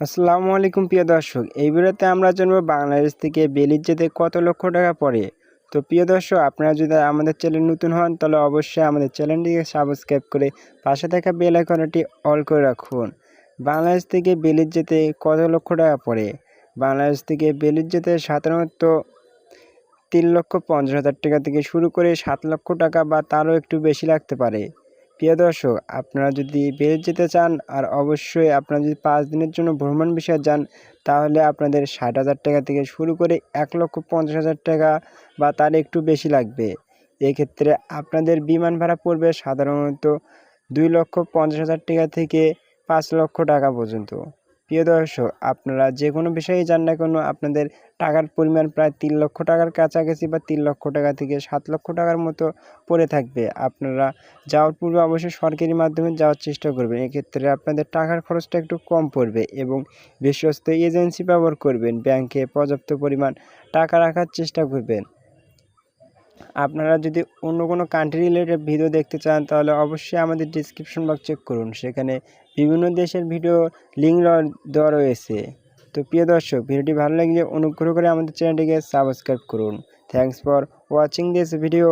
আসসালামু আলাইকুম প্রিয় দর্শক, এই ভিডিওতে আমরা জানব বাংলাদেশ থেকে বেলির যেতে কত লক্ষ টাকা পড়ে। তো প্রিয় দর্শক, আপনারা যদি আমাদের চ্যানেল নতুন হন, তাহলে অবশ্যই আমাদের চ্যানেলটিকে সাবস্ক্রাইব করে পাশে থাকা বেল আইকনটি অল করে রাখুন। বাংলাদেশ থেকে বেলির যেতে কত লক্ষ টাকা পড়ে? বাংলাদেশ থেকে বেলির যেতে সাধারণত তিন লক্ষ পঞ্চাশ হাজার টাকা থেকে শুরু করে সাত লক্ষ টাকা বা তারও একটু বেশি লাগতে পারে। প্রিয় দর্শক, আপনারা যদি বেড়ে যেতে চান আর অবশ্যই আপনারা যদি পাঁচ দিনের জন্য ভ্রমণ বিষয়ে যান, তাহলে আপনাদের ষাট হাজার টাকা থেকে শুরু করে এক লক্ষ পঞ্চাশ হাজার টাকা বা তার একটু বেশি লাগবে। এক্ষেত্রে আপনাদের বিমান ভাড়া পড়বে সাধারণত দুই লক্ষ পঞ্চাশ হাজার টাকা থেকে পাঁচ লক্ষ টাকা পর্যন্ত। প্রিয় দর্শক, আপনারা যে কোনো বিষয়ে যান না কেন, আপনাদের টাকার পরিমাণ প্রায় তিন লক্ষ টাকার কাছাকাছি বা তিন লক্ষ টাকা থেকে সাত লক্ষ টাকার মতো পড়ে থাকবে। আপনারা যাওয়ার পূর্বে অবশ্যই সরকারি মাধ্যমে যাওয়ার চেষ্টা করবেন। এক্ষেত্রে আপনাদের টাকার খরচটা একটু কম পড়বে এবং বিশ্বস্ত এজেন্সি ব্যবহার করবেন। ব্যাংকে পর্যাপ্ত পরিমাণ টাকা রাখার চেষ্টা করবেন। আপনারা যদি অন্য কোনো কান্ট্রি রিলেটেড ভিডিও দেখতে চান, তাহলে অবশ্যই আমাদের ডিসক্রিপশন বক্স চেক করুন। সেখানে বিভিন্ন দেশের ভিডিও লিঙ্ক দেওয়া রয়েছে। তো প্রিয় দর্শক, ভিডিওটি ভালো লাগলে অনুগ্রহ করে আমাদের চ্যানেলটিকে সাবস্ক্রাইব করুন। Thanks for watching this video